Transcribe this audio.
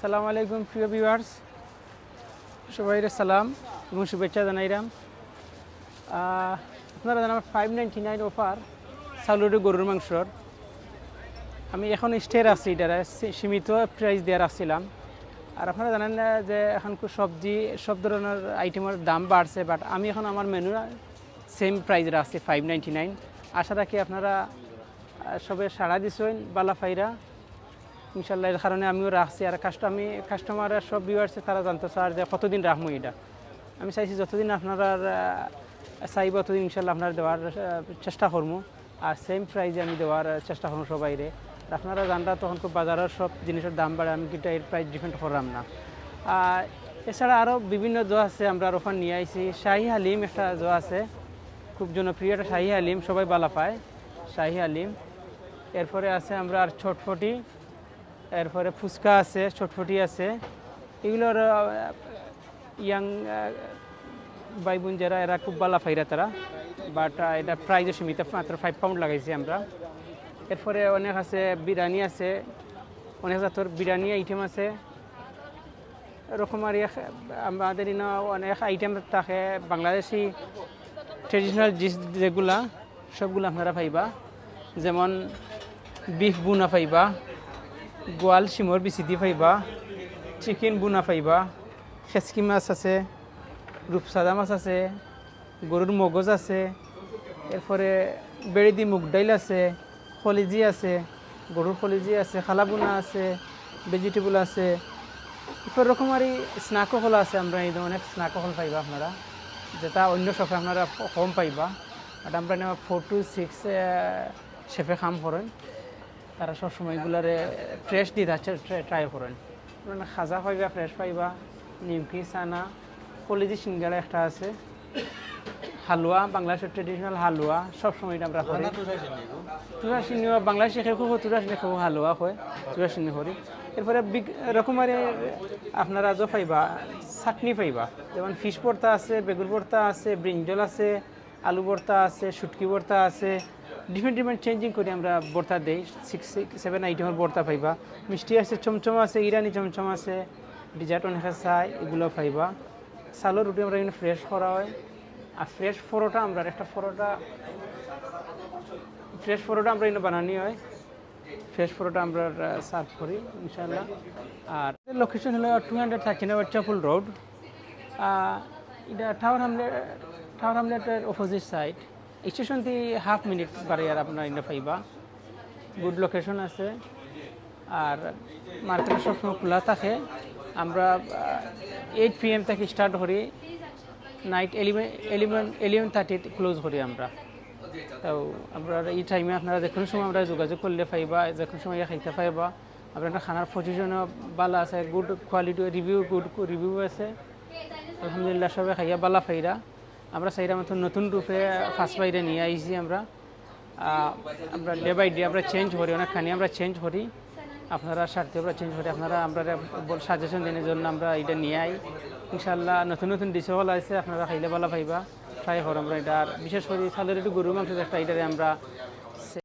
আসসালামু আলাইকুম, প্রিয় ভিউয়ার্স সবাই সালাম এবং শুভেচ্ছা জানাইরাম। আপনারা জানেন ফাইভ নাইনটি নাইন অফার সালুরি গরুর মাংসর। আমি এখন স্টের আছি এটারে সীমিত প্রাইস দেওয়ার রাখছিলাম আর আপনারা জানেন না যে এখন সবজি, সব ধরনের আইটেমের দাম বাড়ছে বাট আমি এখন আমার মেনু সেম প্রাইস রাখছি ফাইভ নাইনটি নাইন আশা রাখি আপনারা সবে সাড়া দিছেন, বালা ফাইরা। ইনশাল্লাহ এর কারণে আমিও রাখছি। আর কাস্ট আমি কাস্টমার সব ভিউয়ার্সে তারা জানতে চার যে কতদিন রাখব এটা। আমি চাইছি যতদিন আপনারা চাইব ততদিন ইনশাল্লাহ আপনার দেওয়ার চেষ্টা করব। আর সেম প্রাইজে আমি দেওয়ার চেষ্টা করব সবাইরে। আপনারা জানরা তখন খুব বাজারের সব জিনিসের দাম বাড়ে, আমি কিন্তু এর প্রাইস ডিফেন্ড করলাম না। আর এছাড়া আরও বিভিন্ন জো আছে, আমরা ওখানে নিয়ে আইছি। শাহি হালিম একটা জো আছে, খুব জনপ্রিয় একটা শাহি হালিম সবাই বালা পায়। শাহি হালিম এরপরে আছে আমরা আর ছটফটি। এরপরে ফুচকা আছে ছটফটি আছে। এগুলোর ইয়াং ভাই বোন যারা, এরা খুব বালা ফাইরা তারা। বাট এটা প্রাইজও সীমিত, মাত্র ফাইভ পাউন্ড লাগাইছে আমরা। এরপরে অনেক আছে, বিরিয়ানি আছে। অনেক জাতর বিরিয়ানি আইটেম আছে। এক- আমাদের ইনো অনেক আইটেম থাকে, বাংলাদেশি ট্রেডিশনাল ডিশ যেগুলা, সবগুলো আপনারা পাইবা। যেমন বিফ বুনা পাইবা। গোয়াল শিমর বিচি দি পাইবা চিকেন বুনা পাইবা খেচকি মাছ আছে রূপসাদা মাছ আছে গরুর মগজ আছে, এরপরে বেড়ি দি মুগ ডাইল আছে, খলিজি আছে গরুর খলিজি আছে, খালা খালাবুনা আছে ভেজিটেবল আছে এরপর রকমারি স্নাকও হল আছে আমরা এই অনেক স্নাকও হল পাইবা আপনারা, যেটা অন্য শপে আপনারা কম পাইবা আর আমরা ফোর টু সিক্স শেফে কাম করেন তারা সবসময় এগুলারে ফ্রেশ দিয়ে যাচ্ছে ট্রাই করেন। মানে খাজা পাইবা ফ্রেশ পাইবা, নিমকি, চানা, কলেজি সিঙ্গারা একটা আছে। হালুয়া, বাংলাদেশের ট্রেডিশনাল হালুয়া, সবসময় এটা আমরা করি। তুরা সিংহ বাংলাদেশে খেয়ে খুব তুরা সিংহ খুব হালুয়া হয় তুরা সিংহ করি। এরপরে বিগ রকমারি আপনারা যো পাইবা, চাটনি পাইবা। যেমন ফিশ ভর্তা আছে, বেগুন ভর্তা আছে ব্রিঞ্জল আছে, আলু ভর্তা আছে, শুটকি ভর্তা আছে ডিফারেন্ট ডিফারেন্ট চেঞ্জিং করে আমরা বর্তা দেই। সিক্স সেভেন আইটেমের বর্তা পাইবা। মিষ্টি আছে, চমচম আছে, ইরানি চমচম আছে ডিজার্ট অনেক চাই, এগুলো পাইবা। চালের রুটি আমরা এখানে ফ্রেশ করা হয়। আর ফ্রেশ পরোটা আমরা, একটা পরোটা ফ্রেশ পরোটা আমরা এখানে বানানি হয়। ফ্রেশ পরোটা আমরা সার্ভ করি ইনশাল্লাহ আর লোকেশন হলো two hundred thirty nine Chapel Road এটা টাওয়ার হামলেট টাওয়ার হামলেটের অপোজিট সাইড স্টেশন থেকে হাফ মিনিট বাড়ি আর আপনার এনে পাইবা গুড লোকেশন আছে। আর মার্কেট সবসময় খোলা থাকে। আমরা এইট পি এম থেকে স্টার্ট করি। নাইট এলিভেন এলিভেন এলিভেন থার্টিতে ক্লোজ করি আমরা। তো আমরা এই টাইমে আপনারা যে কোনো সময় আমরা যোগাযোগ করলে পাইবা যে কোনো সময় খাইতে পাইবা আপনার খানার পজিশনও ভালো আছে। Good quality review good review আছে। আলহামদুলিল্লাহ সবাই খাইয়া বালা ফাইরা। আমরা চাইরা মতো নতুন রূপে ফার্স্ট বাইরে নিয়ে আইছি আমরা। আমরা ডে বাই ডে আমরা চেঞ্জ করি, অনেকখানি আমরা চেঞ্জ করি। আপনারা স্বার্থে আমরা চেঞ্জ করি, আপনারা আমরা সাজেশন দেনের জন্য আমরা এটা নিয়ে আই। ইনশাল্লাহ নতুন নতুন ডিশেবল আছে, আপনারা খাইলে ভালো পাইবা। ট্রাই হর আমরা এটা। আর বিশেষ করে সালের একটু গরু মাংস একটা এটারে আমরা